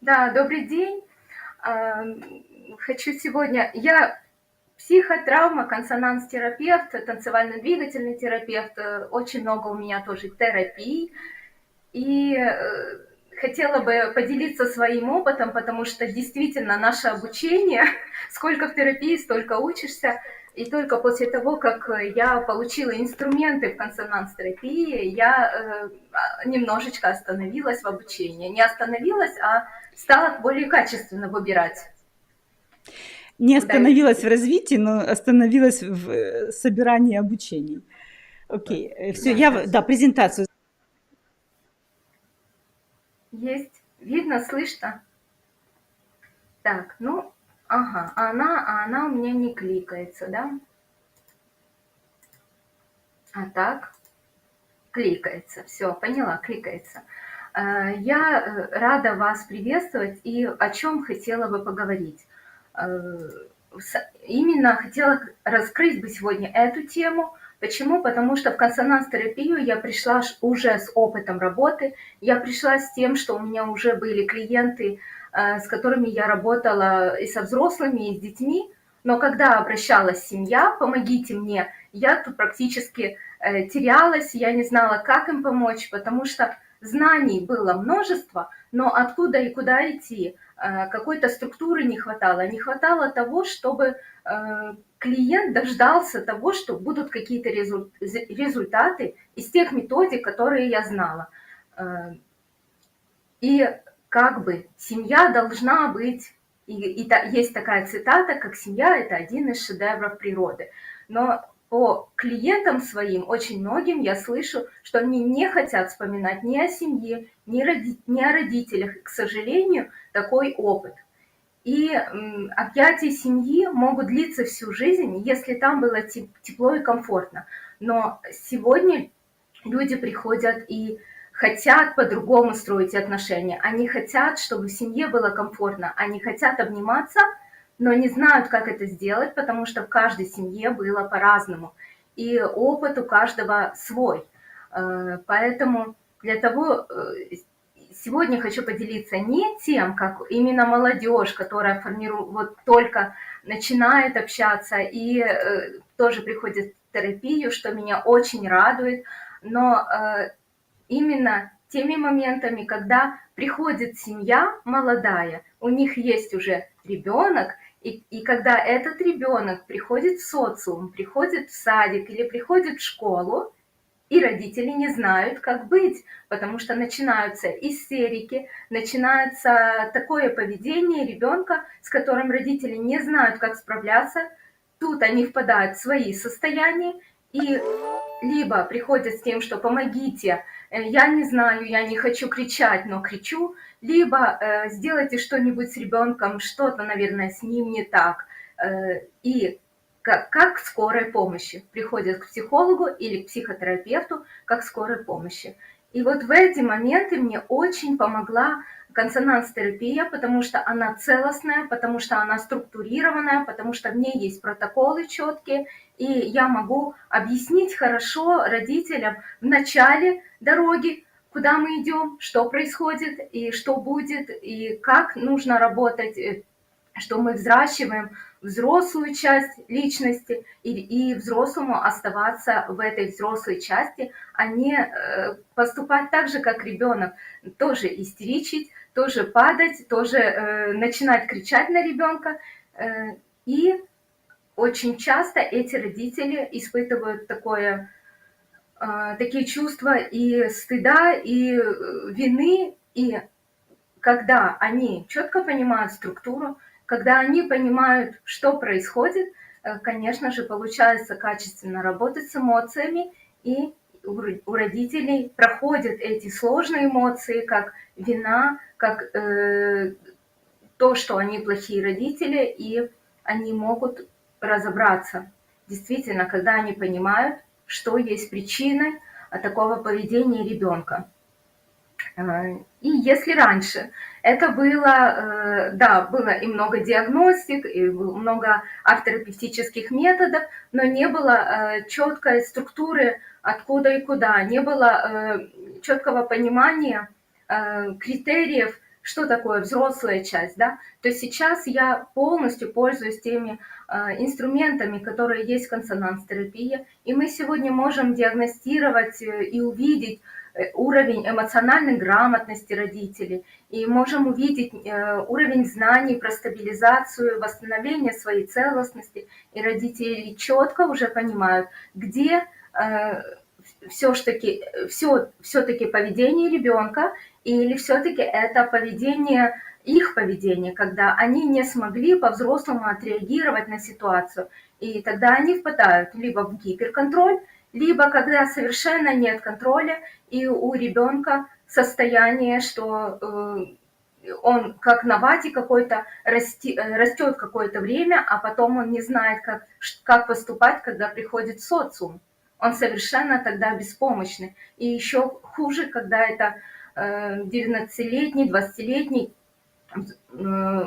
Да, добрый день. Ам, хочу сегодня я психотравма, консонанс-терапевт, танцевально-двигательный терапевт. Э, очень много у меня тоже терапий. И, э, хотела бы поделиться своим опытом, потому что действительно наше обучение, сколько в терапии, столько учишься. И только после того, как я получила инструменты в консонанс-терапии, я э, а, немножечко остановилась в обучении. Не остановилась, а стала более качественно выбирать. Не остановилась в развитии, но остановилась в э, собирании обучений. Окей, okay. все, я, да, презентацию. Есть, видно, слышно? Так, ну, ага, она, а она у меня не кликается, да? А так, кликается, все, поняла, кликается. Э, я э, рада вас приветствовать и о чем хотела бы поговорить. Э, именно хотела раскрыть бы сегодня эту тему. Почему? Потому что в консонанс-терапию я пришла уже с опытом работы, я пришла с тем, что у меня уже были клиенты, с которыми я работала и со взрослыми, и с детьми, но когда обращалась семья, помогите мне, я тут практически терялась, я не знала, как им помочь, потому что знаний было множество, но откуда и куда идти, э, какой-то структуры не хватало. Не хватало того, чтобы э, клиент дождался того, что будут какие-то результаты из тех методик, которые я знала. Э, и как бы семья должна быть, и, и есть такая цитата, как семья – это один из шедевров природы. Но по клиентам своим, очень многим я слышу, что они не хотят вспоминать ни о семье, ни, роди, ни о родителях. И, к сожалению, такой опыт. И объятия семьи могут длиться всю жизнь, если там было тепло и комфортно. Но сегодня люди приходят и хотят по-другому строить отношения. Они хотят, чтобы в семье было комфортно. Они хотят обниматься – но не знают, как это сделать, потому что в каждой семье было по-разному. И опыт у каждого свой. Э, поэтому для того э, сегодня хочу поделиться не тем, как именно молодежь, которая формирует, вот только начинает общаться и э, тоже приходит в терапию, что меня очень радует, но именно теми моментами, когда приходит семья молодая, у них есть уже ребенок, и, и когда этот ребенок приходит в социум, приходит в садик или приходит в школу, и родители не знают, как быть, потому что начинаются истерики, начинается такое поведение ребенка, с которым родители не знают, как справляться. Тут они впадают в свои состояния и либо приходят с тем, что помогите, э, я не знаю, я не хочу кричать, но кричу, либо э, сделайте что-нибудь с ребенком, что-то, наверное, с ним не так. Э, и как, как скорой помощи приходят к психологу или к психотерапевту, как скорой помощи. И вот в эти моменты мне очень помогла консонанс-терапия, потому что она целостная, потому что она структурированная, потому что в ней есть протоколы четкие, и я могу объяснить хорошо родителям в начале дороги, куда мы идем, что происходит и что будет, и как нужно работать, э, что мы взращиваем взрослую часть личности и, и взрослому оставаться в этой взрослой части, а не э, поступать так же, как ребенок, тоже истеричить, тоже падать, тоже э, начинать кричать на ребенка. Э, и очень часто эти родители испытывают такое а, такие чувства и стыда, и э, вины, и когда они четко понимают структуру, когда они понимают, что происходит, э, конечно же, получается качественно работать с эмоциями, и у родителей проходят эти сложные эмоции, как вина, как э, то, что они плохие родители, и они могут разобраться. Действительно, когда они понимают, что есть причиной такого поведения ребенка. Э, и если раньше. Это было, э, да, было и много диагностик, и много арт-терапевтических методов, но не было э, четкой структуры, откуда и куда, не было четкого понимания критериев, что такое взрослая часть, да, то сейчас я полностью пользуюсь теми э, инструментами, которые есть в консонанс-терапии, и мы сегодня можем диагностировать э, и увидеть э, уровень эмоциональной грамотности родителей, и можем увидеть э, уровень знаний про стабилизацию, восстановление своей целостности, и родители четко уже понимают, где э, все-таки все, все-таки поведение ребенка или все-таки это поведение их поведение, когда они не смогли по-взрослому отреагировать на ситуацию. И тогда они впадают либо в гиперконтроль, либо когда совершенно нет контроля, и у ребенка состояние, что э, он как на вате какой-то расти, э, растет какое-то время, а потом он не знает, как, как поступать, когда приходит социум. Он совершенно тогда беспомощный. И еще хуже, когда это 19-летний, 20-летний э,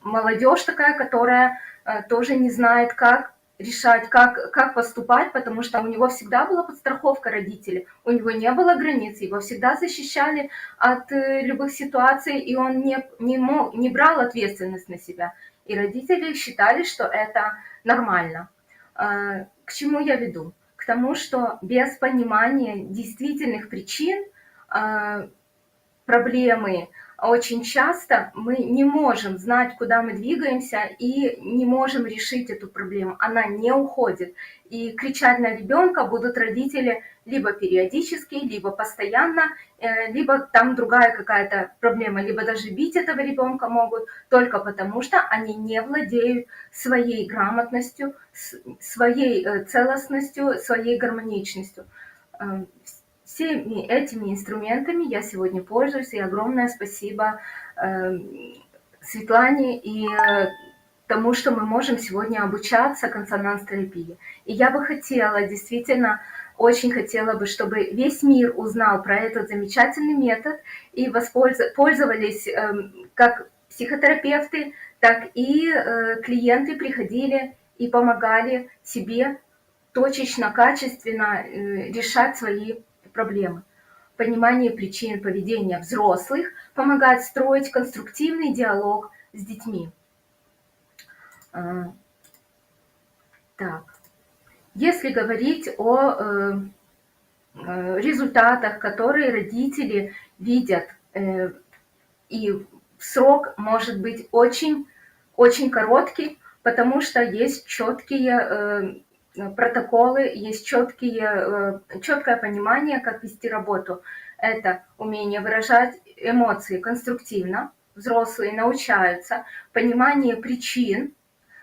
молодежь такая, которая тоже не знает, как решать, как, как поступать, потому что у него всегда была подстраховка родителей, у него не было границ, его всегда защищали от э, любых ситуаций, и он не, не, мог, не брал ответственность на себя. И родители считали, что это нормально. К чему я веду? К тому, что без понимания действительных причин проблемы, очень часто мы не можем знать, куда мы двигаемся, и не можем решить эту проблему. Она не уходит. И кричать на ребенка будут родители либо периодически, либо постоянно, э, либо там другая какая-то проблема, либо даже бить этого ребенка могут только потому, что они не владеют своей грамотностью, своей э, целостностью, своей гармоничностью эм, всеми этими инструментами я сегодня пользуюсь, и огромное спасибо э, Светлане и э, тому, что мы можем сегодня обучаться консонанс-терапии. И я бы хотела, действительно, очень хотела бы, чтобы весь мир узнал про этот замечательный метод и воспользовались э, как психотерапевты, так и э, клиенты приходили и помогали себе точечно, качественно э, решать свои проблемы. Понимание причин поведения взрослых помогает строить конструктивный диалог с детьми. А, так, если говорить о э, э, результатах, которые родители видят, э, и срок может быть очень, очень короткий, потому что есть четкие протоколы, есть четкие, э, четкое понимание, как вести работу. Это умение выражать эмоции конструктивно, взрослые научаются, понимание причин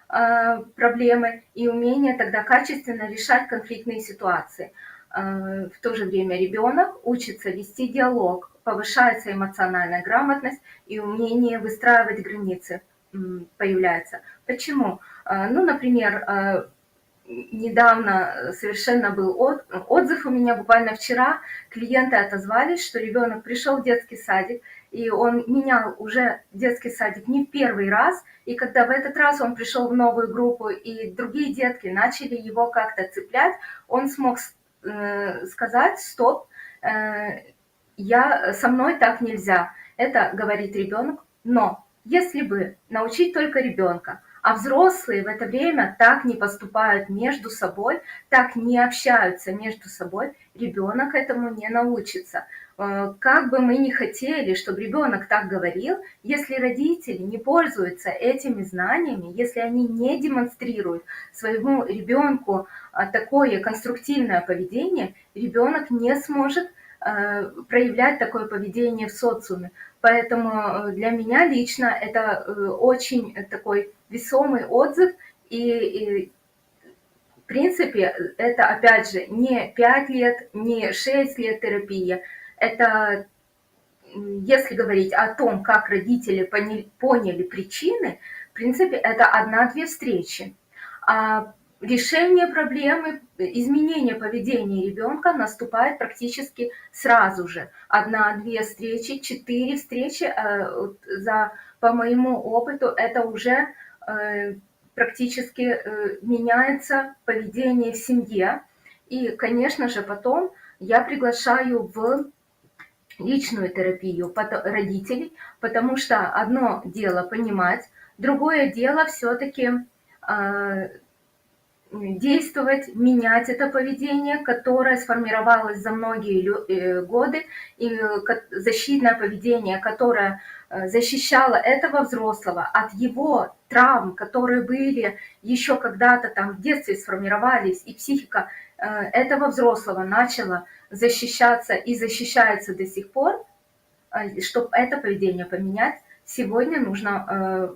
э, проблемы и умение тогда качественно решать конфликтные ситуации. В то же время ребенок учится вести диалог, повышается эмоциональная грамотность и умение выстраивать границы появляется. Почему? Ну, например, недавно э, совершенно был отзыв у меня, буквально вчера. Клиенты отозвались, что ребенок пришел в детский садик, и он менял уже детский садик не в первый раз, и когда в этот раз он пришел в новую группу, и другие детки начали его как-то цеплять, он смог э, сказать, стоп, э, я, со мной так нельзя. Это говорит ребенок, но если бы научить только ребенка, а взрослые в это время так не поступают между собой, так не общаются между собой, ребенок этому не научится. Э, как бы мы ни хотели, чтобы ребенок так говорил, если родители не пользуются этими знаниями, если они не демонстрируют своему ребенку э, такое конструктивное поведение, ребенок не сможет э, проявлять такое поведение в социуме. Поэтому для меня лично это очень такой весомый отзыв, и, и в принципе это опять же не 5 лет, не 6 лет терапии, это если говорить о том, как родители поняли, поняли причины, в принципе, это одна-две встречи. А решение проблемы, изменение поведения ребенка наступает практически сразу же. Одна-две встречи, четыре встречи, э, за, по моему опыту, это уже Э, практически э, меняется поведение в семье. И, конечно же, потом я приглашаю в личную терапию родителей, потому что одно дело понимать, другое дело все-таки действовать, менять это поведение, которое сформировалось за многие э, годы, и э, защитное поведение, которое э, защищало этого взрослого от его травм, которые были еще когда-то там в детстве сформировались, и психика этого взрослого начала защищаться и защищается до сих пор, чтобы это поведение поменять, сегодня нужно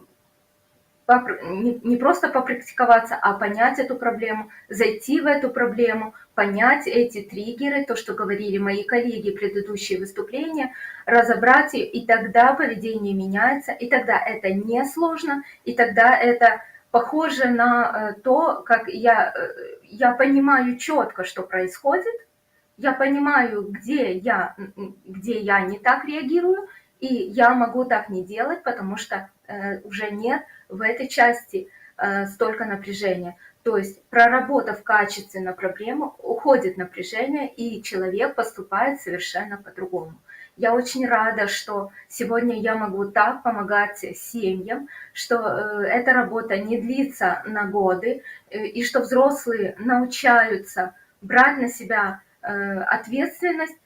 не просто попрактиковаться, а понять эту проблему, зайти в эту проблему, понять эти триггеры, то, что говорили мои коллеги, предыдущие выступления, разобрать ее, и тогда поведение меняется, и тогда это не сложно, и тогда это похоже на э, то, как я, э, я понимаю четко, что происходит, я понимаю, где я, где я не так реагирую, и я могу так не делать, потому что э, уже нет в этой части э, столько напряжения. То есть проработав качественно проблему, уходит напряжение, и человек поступает совершенно по-другому. Я очень рада, что сегодня я могу так помогать семьям, что э, эта работа не длится на годы, э, и что взрослые научаются брать на себя э, ответственность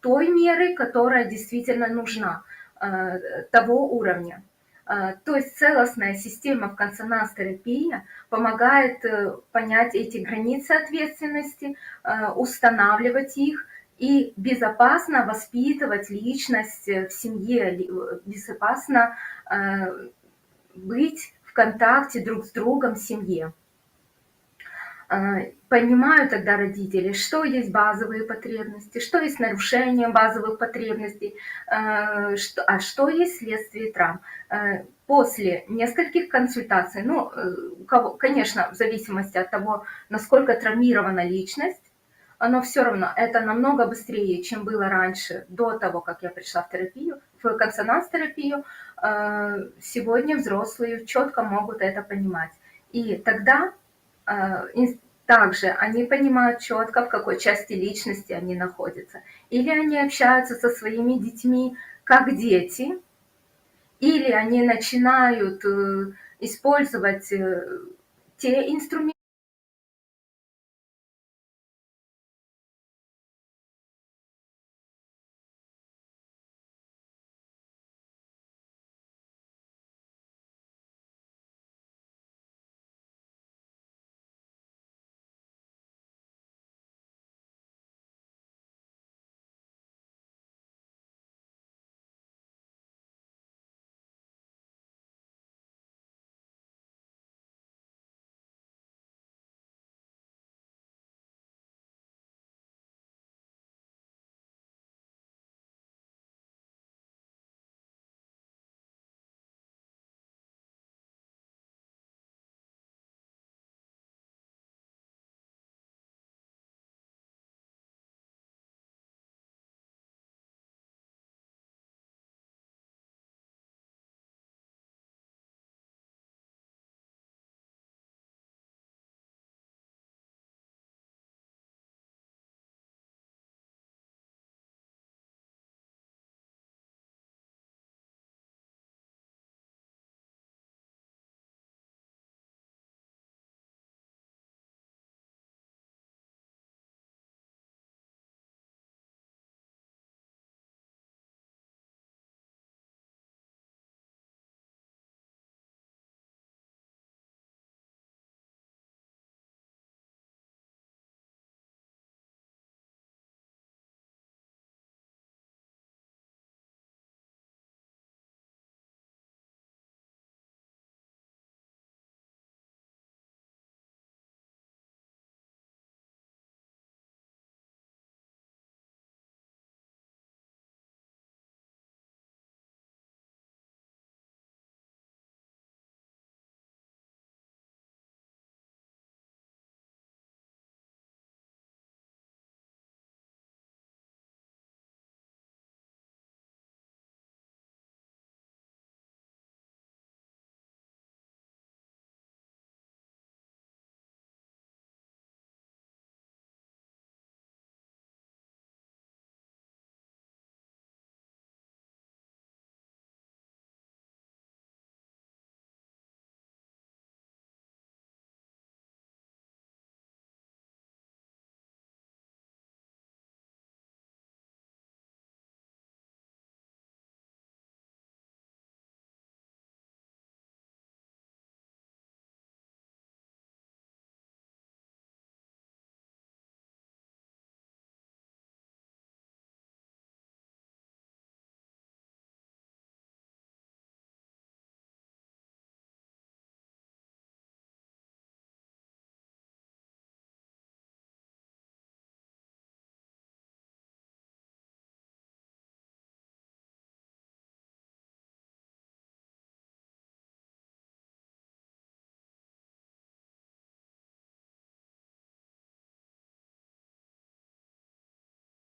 той меры, которая действительно нужна, э, того уровня. А, то есть целостная система в консонанс-терапии помогает э, понять эти границы ответственности, э, устанавливать их и безопасно воспитывать личность в семье, безопасно э, быть в контакте друг с другом в семье. А, понимают тогда родители, что есть базовые потребности, что есть нарушение базовых потребностей, а, а что есть следствие травм. А, после нескольких консультаций, ну, э, кого, конечно, в зависимости от того, насколько травмирована личность, но все равно это намного быстрее, чем было раньше, до того, как я пришла в терапию, в консонанс-терапию. Сегодня взрослые четко могут это понимать. И тогда а, также они понимают четко, в какой части личности они находятся. Или они общаются со своими детьми как дети, или они начинают э, использовать э, те инструменты,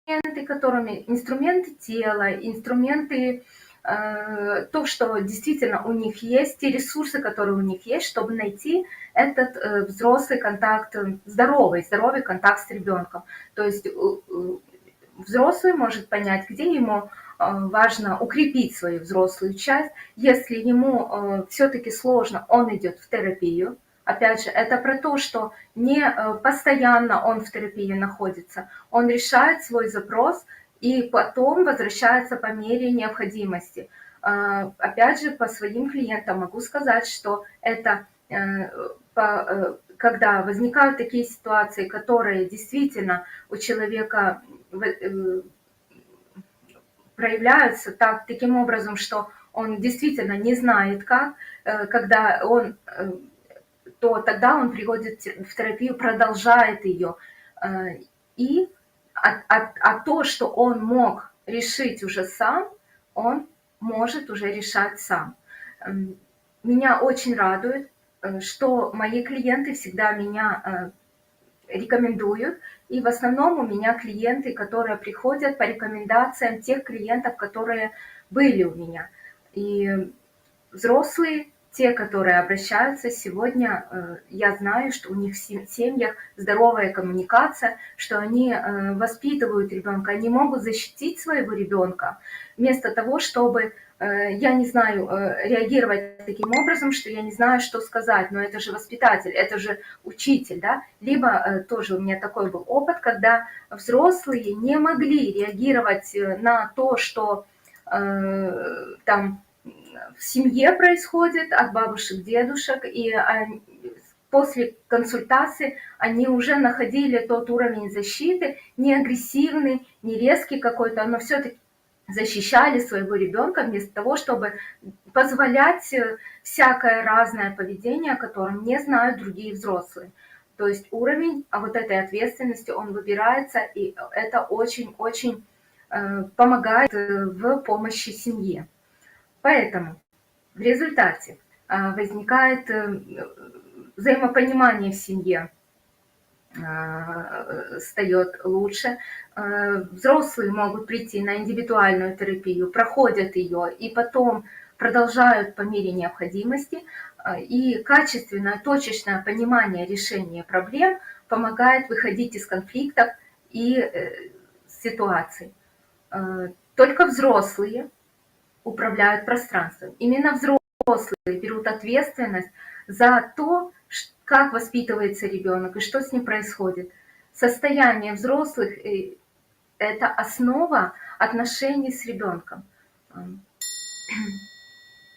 инструменты, которыми инструменты тела, инструменты э, то, что действительно у них есть, те ресурсы, которые у них есть, чтобы найти этот э, взрослый контакт, э, здоровый, здоровый контакт с ребенком. То есть взрослый может понять, где ему важно укрепить свою взрослую часть. Если ему все-таки сложно, он идет в терапию. Опять же, это про то, что не э, постоянно он в терапии находится, он решает свой запрос и потом возвращается по мере необходимости. Э, Опять же, по своим клиентам могу сказать, что это э, когда возникают такие ситуации, которые действительно у человека проявляются так, таким образом, что он действительно не знает как, когда он, то тогда он приходит в терапию, продолжает ее. Э, И а, а- а то, что он мог решить уже сам, он может уже решать сам. М, Меня очень радует, э, что мои клиенты всегда меня э, рекомендуют. И в основном у меня клиенты, которые приходят по рекомендациям тех клиентов, которые были у меня. И взрослые, те, которые обращаются сегодня, э, я знаю, что у них в сем- семьях здоровая коммуникация, что они э, воспитывают ребенка, они могут защитить своего ребенка вместо того, чтобы э, я не знаю, реагировать таким образом, что я не знаю, что сказать, но это же воспитатель, это же учитель, да, либо тоже у меня такой был опыт, когда взрослые не могли реагировать на то, что там в семье происходит от бабушек, дедушек, и они- после консультации они уже находили тот уровень защиты, не агрессивный, не резкий какой-то, но все-таки защищали своего ребенка вместо того, чтобы позволять э, всякое разное поведение, о котором не знают другие взрослые. То есть уровень а вот этой ответственности, он выбирается, и это очень-очень э, помогает э, в помощи семье. Поэтому в результате а, возникает э, взаимопонимание в семье, а, стает лучше. Э, Взрослые могут прийти на индивидуальную терапию, проходят ее и потом продолжают по мере необходимости. А, И качественное, точечное понимание решения проблем помогает выходить из конфликтов и э, ситуаций. Только взрослые управляют пространством. Именно взрослые берут ответственность за то, как воспитывается ребенок и что с ним происходит. Состояние взрослых э, – это основа отношений с ребенком.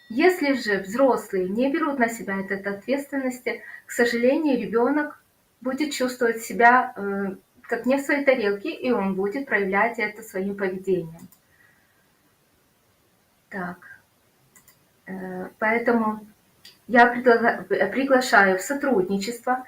Если же взрослые не берут на себя этой ответственности, к сожалению, ребенок будет чувствовать себя э, как не в своей тарелке, и он будет проявлять это своим поведением. Так, э, поэтому я пригла- приглашаю в сотрудничество